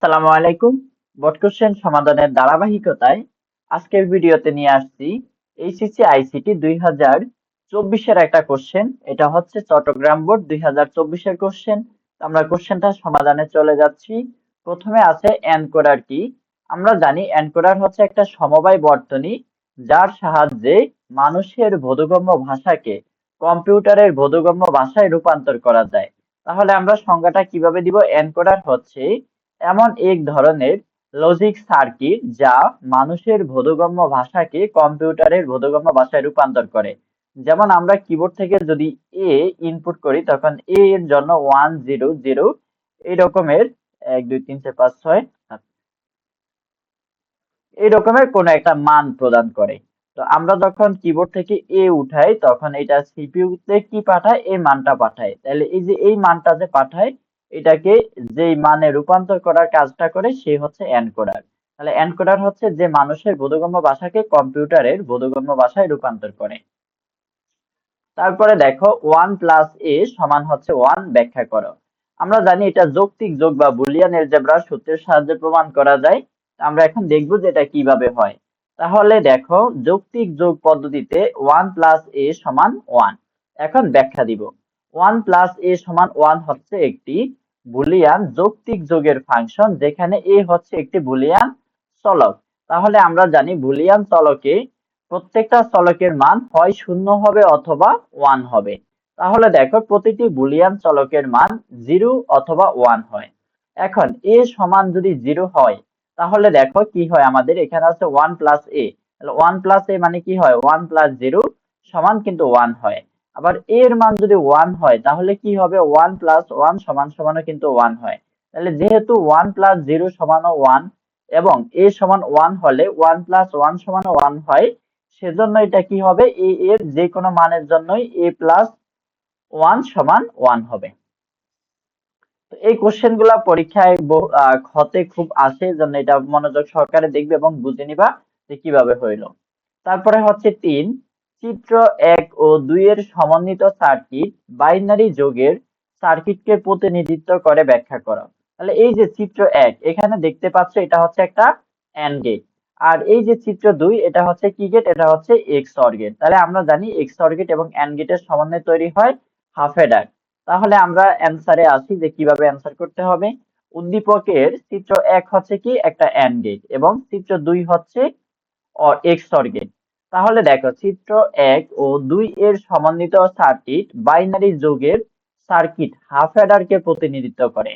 আসসালামু আলাইকুম। Board question সমাধানের ধারাবাহিকতায় আজকের ভিডিওতে নিয়ে আসছি এইচএসসি আইসিটি দুই হাজার একটা কোশ্চেন। এটা হচ্ছে চট্টগ্রাম বোর্ড কোশ্চেন। আমরা কোশ্চেনটা সমাধানে চলে যাচ্ছি। প্রথমে আছে কি? আমরা জানি হচ্ছে একটা সমবায় বর্তনী যার সাহায্যে মানুষের বোধগম্য ভাষাকে কম্পিউটারের বোধগম্য ভাষায় রূপান্তর করা যায়। তাহলে আমরা সংজ্ঞাটা কীভাবে দিব? এনকোডার হচ্ছে এমন এক ধরনের লজিক সার্কিট যা মানুষের বোধগম্য ভাষাকে কম্পিউটারের বোধগম্য ভাষায় রূপান্তর করে। যেমন আমরা কিবোর্ড থেকে যদি এ ইনপুট করি, তখন এ এর জন্য ওয়ান জিরো জিরো এই রকমের এক, দুই, তিন, চার, পাঁচ, ছয়, সাত, এই রকমের কোন একটা মান প্রদান করে। তো আমরা যখন কিবোর্ড থেকে এ উঠাই, তখন এটা সিপিইউতে কি পাঠায়? এই মানটা পাঠায়। তাহলে এই যে এই মানটা যে পাঠায় এটাকে যেই মানে রূপান্তর করার কাজটা করে, সে হচ্ছে এনকোডার। তাহলে এনকোডার হচ্ছে যে মানুষের বোধগম্য ভাষাকে কম্পিউটারের বোধগম্য ভাষায় রূপান্তর করে। তারপরে দেখো, ওয়ান প্লাস এ সমান হচ্ছে ওয়ান, ব্যাখ্যা করো। আমরা জানি এটা যৌক্তিক যোগ বা বুলিয়ান এলজেব্রার সূত্রের সাহায্যে প্রমাণ করা যায়। আমরা এখন দেখব যে এটা কীভাবে হয়। তাহলে দেখো, যৌক্তিক যোগ পদ্ধতিতে ওয়ান প্লাস এ সমান ওয়ান। এখন ব্যাখ্যা দিব। ওয়ান প্লাস এ সমান ওয়ান হচ্ছে একটি বুলিয়ান যৌক্তিক যোগের ফাংশন, যেখানে এ হচ্ছে একটি বুলিয়ান চলক। তাহলে আমরা জানি বুলিয়ান চলকে প্রত্যেকটা চলকের মান হয় শূন্য হবে অথবা ওয়ান হবে। তাহলে দেখো, প্রতিটি বুলিয়ান চলকের মান জিরো অথবা ওয়ান হয়। এখন এ সমান যদি জিরো হয়, তাহলে দেখো কি হয় আমাদের, এখানে আছে one plus A. One plus A মানে কি হয়? ওয়ান প্লাস জিরো সমান কিন্তু ওয়ান হয়। আবার এর মান যদি ওয়ান হয়, তাহলে কি হবে? ওয়ান প্লাস ওয়ান সমান সমানও কিন্তু ওয়ান হয়। তাহলে যেহেতু ওয়ান প্লাস জিরো সমানও ওয়ান এবং এ সমান ওয়ান হলে ওয়ান প্লাস ওয়ান সমান ওয়ান হয়, সেজন্য এটা কি হবে? এ এর যে কোনো মানের জন্যই এ প্লাস ওয়ান সমান ওয়ান হবে। তো এই কোশ্চেনগুলা পরীক্ষায় ক্ষতে খুব আসে জন্য এটা মনোযোগ সহকারে দেখবে এবং বুঝে নিবা যে কীভাবে হইল। তারপরে হচ্ছে তিন। চিত্র এক ও দুই এর সমন্বিত সার্কিট বাইনারি যোগের সার্কিটকে প্রতিনিধিত্ব করে ব্যাখ্যা করো। তাহলে এই যে চিত্র এক, এখানে দেখতে পাচ্ছ এটা হচ্ছে একটা অ্যান্ড গেট আর এই যে চিত্র দুই, এটা হচ্ছে কি গেট এটা হচ্ছে এক্স অর গেট তাহলে আমরা জানি এক্স অর গেট এবং অ্যান্ড গেটের সমন্বয়ে তৈরি হয় হাফ এডার তাহলে আমরা অ্যান্সারে আসি যে কীভাবে অ্যান্সার করতে হবে। উদ্দীপকের চিত্র এক হচ্ছে কি? একটা অ্যান্ড গেট এবং চিত্র দুই হচ্ছে এক্স অর গেট তাহলে দেখো, চিত্র এক ও দুই এর সমন্বিত সার্কিট বাইনারি যোগের সার্কিট হাফ অ্যাডারকে প্রতিনিধিত্ব করে।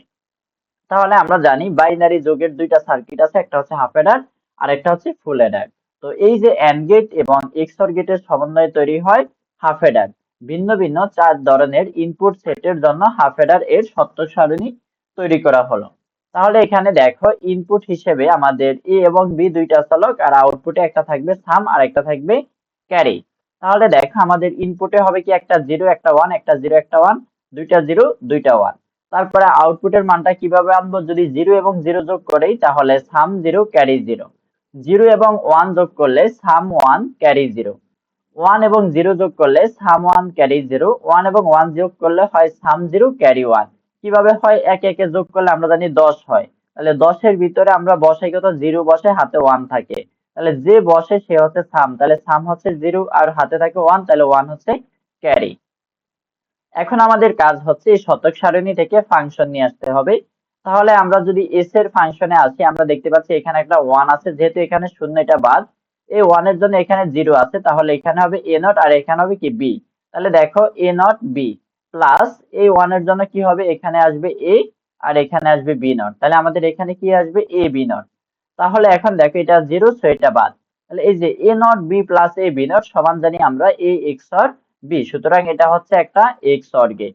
তাহলে আমরা জানি বাইনারি যোগের দুইটা সার্কিট আছে, একটা হচ্ছে হাফ অ্যাডার আর একটা হচ্ছে ফুল অ্যাডার তো এই যে অ্যান্ড গেট এবং এক্সর গেটের সমন্বয়ে তৈরি হয় হাফ অ্যাডার ভিন্ন ভিন্ন চার ধরনের ইনপুট সেটের জন্য হাফ অ্যাডার এর সত্য সারণী তৈরি করা হলো। তাহলে এখানে দেখো ইনপুট হিসেবে আমাদের এ এবং বি দুইটা চলক আর আউটপুটে একটা থাকবে সাম আর একটা থাকবে ক্যারি তাহলে দেখো আমাদের ইনপুটে হবে কি একটা জিরো একটা ওয়ান একটা জিরো একটা ওয়ান দুইটা জিরো দুইটা ওয়ান তারপরে আউটপুটের মানটা কীভাবে আনব? যদি জিরো এবং জিরো যোগ করেই, তাহলে sum zero carry zero zero এবং ওয়ান যোগ করলে sum one carry zero one এবং জিরো যোগ করলে sum one carry zero one এবং ওয়ান যোগ করলে হয় সাম জিরো ক্যারি ওয়ান কীভাবে হয়? একে একে যোগ করলে আমরা জানি দশ হয়। তাহলে দশের ভিতরে আমরা বসাই কত? জিরো বসে হাতে ওয়ান থাকে। তাহলে যে বসে সে হচ্ছে সাম তাহলে সাম হচ্ছে জিরো আর হাতে থাকে ওয়ান তাহলে ওয়ান হচ্ছে ক্যারি এখন আমাদের কাজ হচ্ছে এই শতক সারণী থেকে ফাংশন নিয়ে আসতে হবে। তাহলে আমরা যদি এস এর ফাংশনে আসি, আমরা দেখতে পাচ্ছি এখানে একটা ওয়ান আছে। যেহেতু এখানে শূন্য এটা বাদ, এই ওয়ানের জন্য এখানে জিরো আছে। তাহলে এখানে হবে এ নট আর এখানে হবে কি বি তাহলে দেখো এ নট বি প্লাস এই ওয়ানের জন্য কি হবে? এখানে আসবে এ আর এখানে আসবে বি নট তাহলে আমাদের এখানে কি আসবে? এ বি নট তাহলে এখন দেখো এটা জিরো সো এটা বাদ। তাহলে এই যে A not B plus A B not সমান জানি আমরা এ এক্স অর বি সুতরাং এটা হচ্ছে একটা এক্স অর গেট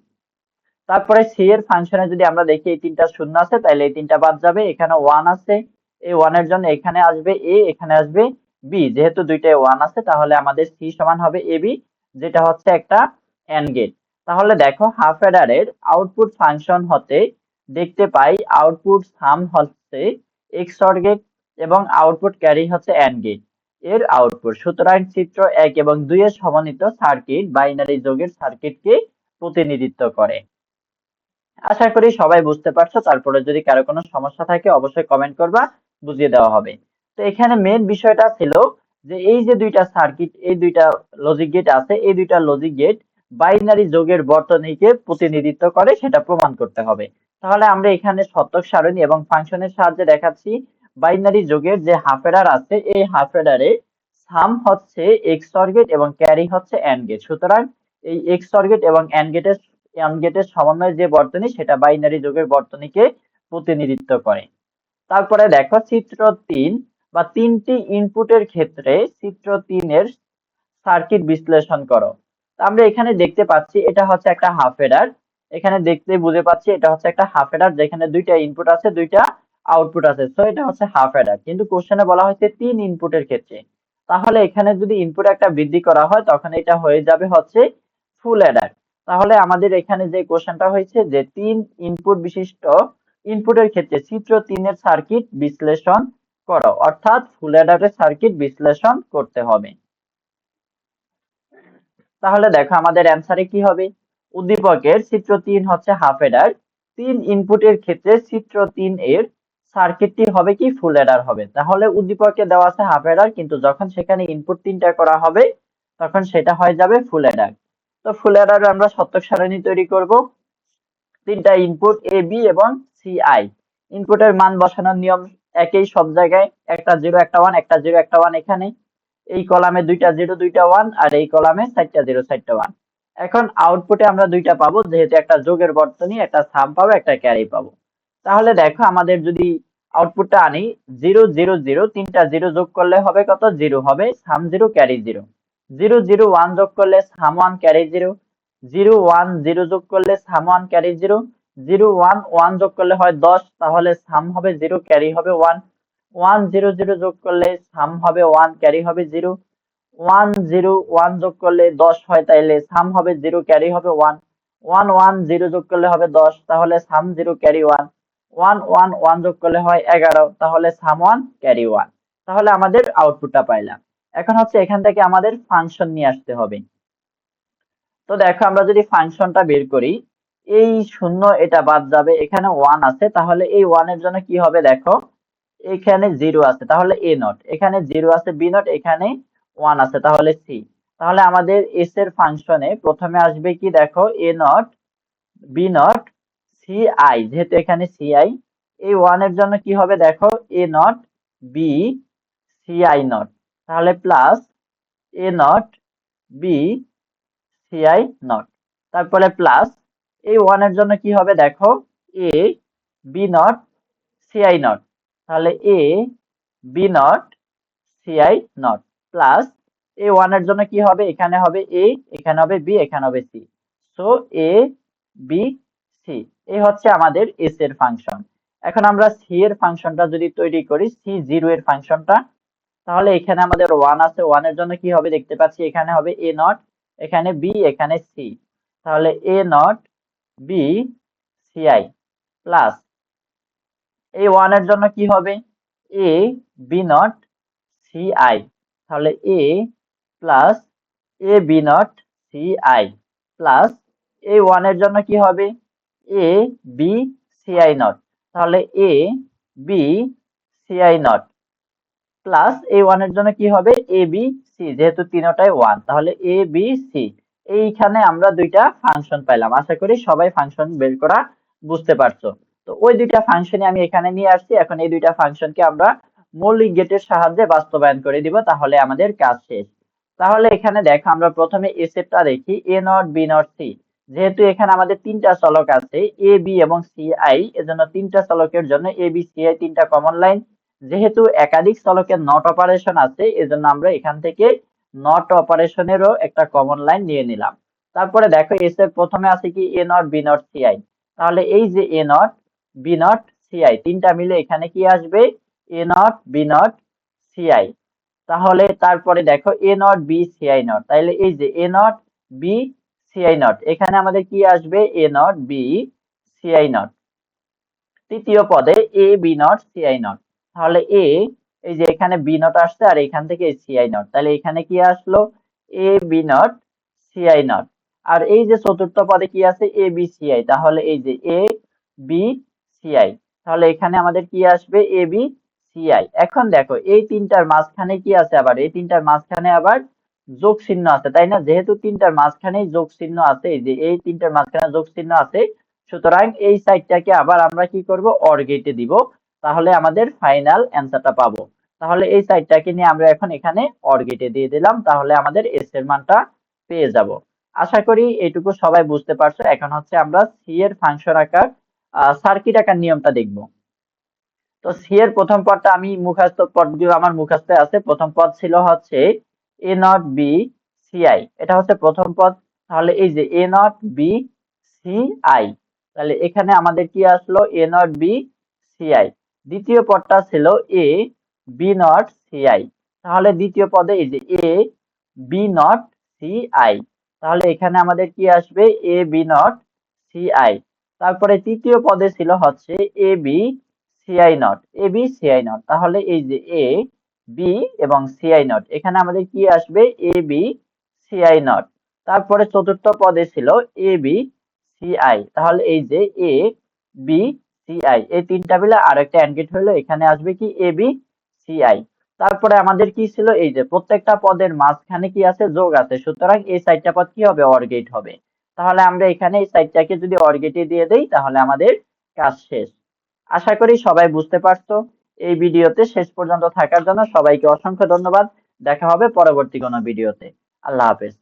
তারপরে সি এর ফাংশনে যদি আমরা দেখি এই তিনটা শূন্য আছে, তাহলে এই তিনটা বাদ যাবে। এখানে ওয়ান আছে। এই ওয়ানের জন্য এখানে আসবে এ এখানে আসবে বি যেহেতু দুইটাই ওয়ান আছে, তাহলে আমাদের সি সমান হবে এ বি যেটা হচ্ছে একটা এন্ড গেট তাহলে দেখো হাফ অ্যাডারের আউটপুট ফাংশন হতে দেখতে পাই আউটপুট সাম হচ্ছে এক্স অর গেট এবং আউটপুট ক্যারি হচ্ছে এন্ড গেটের আউটপুট সুতরাং চিত্র এক এবং দুই এর সমন্বিত সার্কিট বাইনারি যোগের সার্কিটকে প্রতিনিধিত্ব করে। আশা করি সবাই বুঝতে পারছ, তারপরে যদি কারও কোনো সমস্যা থাকে অবশ্যই কমেন্ট করবা, বুঝিয়ে দেওয়া হবে। তো এখানে মেন বিষয়টা ছিল যে এই যে দুইটা সার্কিট এই দুইটা লজিক গেট আছে, এই দুইটা লজিক গেট বাইনারি যোগের বর্তনীকে প্রতিনিধিত্ব করে, সেটা প্রমাণ করতে হবে। তাহলে আমরা এখানে শতক সারণী এবং ফাংশনের সাহায্যে দেখাচ্ছি বাইনারি যোগের যে হাফ এডার আছে, এই হাফ এডারে সাম হচ্ছে এক্স গেট এবং ক্যারি হচ্ছে এন্ড গেট সুতরাং এই এক্স গেট এবং এন্ড গেটের এন্ড গেটের সমন্বয় যে বর্তনী, সেটা বাইনারি যোগের বর্তনীকে প্রতিনিধিত্ব করে। তারপরে দেখো চিত্র তিন বা তিনটি ইনপুটের ক্ষেত্রে চিত্র তিনের সার্কিট বিশ্লেষণ করো। আমরা এখানে দেখতে পাচ্ছি এটা হচ্ছে একটা হাফ এডার এখানে দেখতে বুঝে পাচ্ছি এটা হচ্ছে একটা হাফ এডার যেখানে দুইটা ইনপুট আছে, দুইটা আউটপুট আছে। সো এটা হচ্ছে হাফ এডার কিন্তু কোশ্চেনে বলা হয়েছে তিন ইনপুটের ক্ষেত্রে। তাহলে এখানে যদি ইনপুট একটা বৃদ্ধি করা হয়, তখন এটা হয়ে যাবে হচ্ছে ফুল অ্যাডার তাহলে আমাদের এখানে যে কোশ্চেনটা হয়েছে যে তিন ইনপুট বিশিষ্ট ইনপুটের ক্ষেত্রে চিত্র তিনের সার্কিট বিশ্লেষণ করো। অর্থাৎ ফুল অ্যাডারের সার্কিট বিশ্লেষণ করতে হবে। তাহলে দেখো আমাদের অ্যান্সারে কি হবে? উদ্দীপকের চিত্র তিন হচ্ছে হাফ এডার তিন ইনপুটের ক্ষেত্রে চিত্র তিন এর সার্কিটটি হবে কি? ফুল এডার হবে। তাহলে উদ্দীপকে দেওয়া আছে হাফ এডার কিন্তু যখন সেখানে ইনপুট তিনটা করা হবে, তখন সেটা হয়ে যাবে ফুল এডার তো ফুল এডার আমরা সত্যক সারণী তৈরি করব। তিনটা ইনপুট এ বি এবং সি আই ইনপুটের মান বসানোর নিয়ম একই সব জায়গায়, একটা জিরো একটা ওয়ান একটা জিরো একটা ওয়ান এখানে। এই কলামে দুইটা জিরো, দুইটা ওয়ান আর এই কলামে চারটা জিরো, চারটা ওয়ান এখন আউটপুটে আমরা দুইটা পাবো, যেহেতু একটা যোগের বর্তনী, একটা সাম পাবো, একটা ক্যারি পাবো। তাহলে দেখো, আমাদের যদি আউটপুটটা আনি জিরো জিরো জিরো তিনটা জিরো যোগ করলে হবে কত? জিরো হবে sum zero carry zero zero zero one যোগ করলে sum one carry zero zero one zero যোগ করলে sum one carry zero zero one one যোগ করলে হয় দশ, তাহলে সাম হবে জিরো ক্যারি হবে ওয়ান ওয়ান জিরো জিরো যোগ করলে সাম হবে ওয়ান ক্যারি হবে জিরো ওয়ান জিরো ওয়ান যোগ করলে দশ হয় তাইলে সাম হবে জিরো ক্যারি হবে ওয়ান ওয়ান ওয়ান জিরো যোগ করলে হবে দশ, তাহলে sum zero carry one one one one যোগ করলে হয় এগারো, তাহলে সাম ওয়ান ক্যারি ওয়ান তাহলে আমাদের আউটপুটটা পাইলাম। এখন হচ্ছে এখান থেকে আমাদের ফাংশন নিয়ে আসতে হবে। তো দেখো আমরা যদি ফাংশনটা বের করি, এই শূন্য এটা বাদ যাবে, এখানে ওয়ান আছে, তাহলে এই ওয়ানের জন্য কি হবে দেখো? এখানে জিরো আছে, তাহলে এ নট এখানে জিরো আছে বি নট এখানে ওয়ান আছে, তাহলে সি তাহলে আমাদের এস এর ফাংশনে প্রথমে আসবে কি, দেখো A not B not C I যেহেতু এখানে সি আই এই ওয়ানের জন্য কি হবে, দেখো A not B C I not তাহলে plus A not B C I not তারপরে প্লাস এই ওয়ানের জন্য কি হবে, দেখো A B not C I not তাহলে A B not C I not plus A ওয়ানের জন্য কি হবে? এখানে হবে এ এখানে হবে বি এখানে হবে C so A B C এই হচ্ছে আমাদের এস এর ফাংশন এখন আমরা সি এর ফাংশনটা যদি তৈরি করি সি জিরো এর ফাংশনটা তাহলে এখানে আমাদের ওয়ান আছে। ওয়ানের জন্য কি হবে? দেখতে পাচ্ছি এখানে হবে এ নট এখানে বি এখানে সি তাহলে A not B C I plus এই ওয়ানের জন্য কি হবে? A B not C I তাহলে A plus A B not C I plus এই ওয়ানের জন্য কি হবে? A B C I not তাহলে A B C I not plus A ওয়ানের জন্য কি হবে? এ বি সি যেহেতু তিনটাই ওয়ান তাহলে এ বি সি এইখানে আমরা দুইটা ফাংশন পাইলাম। আশা করি সবাই ফাংশন বের করা বুঝতে পারছ। তো ওই দুইটা ফাংশনই আমি এখানে নিয়ে আসছি। এখন এই দুইটা ফাংশনকে আমরা মৌলিক গেটের সাহায্যে বাস্তবায়ন করে দিব, তাহলে আমাদের কাজ শেষ। তাহলে এখানে দেখো, আমরা প্রথমে এ সেটটা দেখি A not B not C যেহেতু এখানে আমাদের তিনটা চলক আছে এ বি এবং সি আই এজন্য তিনটা চলকের জন্য এ বি সি আই তিনটা কমন লাইন যেহেতু একাধিক চলকের নট অপারেশন আছে, এজন্য আমরা এখান থেকে নট অপারেশনেরও একটা কমন লাইন নিয়ে নিলাম। তারপরে দেখো এস এর প্রথমে আছে কি A not B not C I তাহলে এই যে A not B not C I তিনটা মিলে এখানে কি আসবে? A not B not C I তাহলে তারপরে দেখো A not B C I not তাহলে এই যে A not B C I not এখানে আমাদের কি আসবে? A not B C I not তৃতীয় পদে A B not C I not তাহলে এ এই যে এখানে বি নট আসছে আর এখান থেকে সি আই নট তাহলে এখানে কি আসলো? A B not C I not আর এই যে চতুর্থ পদে কি আছে? এ বি সি আই তাহলে এই যে এ বি সি আই তাহলে এখানে আমাদের কি আসবে? এ বি সি আই এখন দেখো, এই তিনটার মাঝখানে কি আছে আবার? এই তিনটার মাঝখানে আবার যোগ চিহ্ন আছে, তাই না? যেহেতু তিনটার মাঝখানেই যোগ চিহ্ন আছে, এই যে এই তিনটার মাঝখানে যোগ চিহ্ন আছে, সুতরাং এই সাইডটাকে আবার আমরা কি করব? অর গেটে দিব। তাহলে আমাদের ফাইনাল অ্যান্সারটা পাবো। তাহলে এই সাইডটাকে নিয়ে আমরা এখন এখানে অর গেটে দিয়ে দিলাম। তাহলে আমাদের এস এর মানটা পেয়ে যাব। আশা করি এটুকু সবাই বুঝতে পারছ। এখন হচ্ছে আমরা সি এর ফাংশন আকার সার্কিট আকার নিয়মটা দেখব। তো সি এর প্রথম পদটা আমি মুখস্থ, পদগুলো আমার মুখস্থ আছে। প্রথম পদ ছিল হচ্ছে A not B C I এটা হচ্ছে প্রথম পদ। তাহলে এই যে A not B C I তাহলে এখানে আমাদের কি আসলো? A not B C I দ্বিতীয় পদটা ছিল A B not C I তাহলে দ্বিতীয় পদে এই যে A B not C I তাহলে এখানে আমাদের কি আসবে? A B not C I তারপরে তৃতীয় পদে ছিল হচ্ছে A B C I not A B C I not তাহলে এই যে এ বি এবং সি আই নট এখানে আমাদের কি আসবে? A B C I not তারপরে চতুর্থ পদে ছিল এ বি সি আই তাহলে এই যে এ বি সি আই এই তিনটা মিলে আর একটা অ্যান্ড গেট হলো। এখানে আসবে কি? এ বি সি আই তারপরে আমাদের কি ছিল? এই যে প্রত্যেকটা পদের মাঝখানে কি আছে? যোগ আছে। সুতরাং এই সাইডটা পদ কি হবে? অর গেট হবে। তাহলে আমরা এখানে এই সাইডটাকে যদি অর্গেটে দিয়ে দেই, তাহলে আমাদের কাজ শেষ। আশা করি সবাই বুঝতে পারছ। এই ভিডিওতে শেষ পর্যন্ত থাকার জন্য সবাইকে অসংখ্য ধন্যবাদ। দেখা হবে পরবর্তী কোনো ভিডিওতে। আল্লাহ হাফেজ।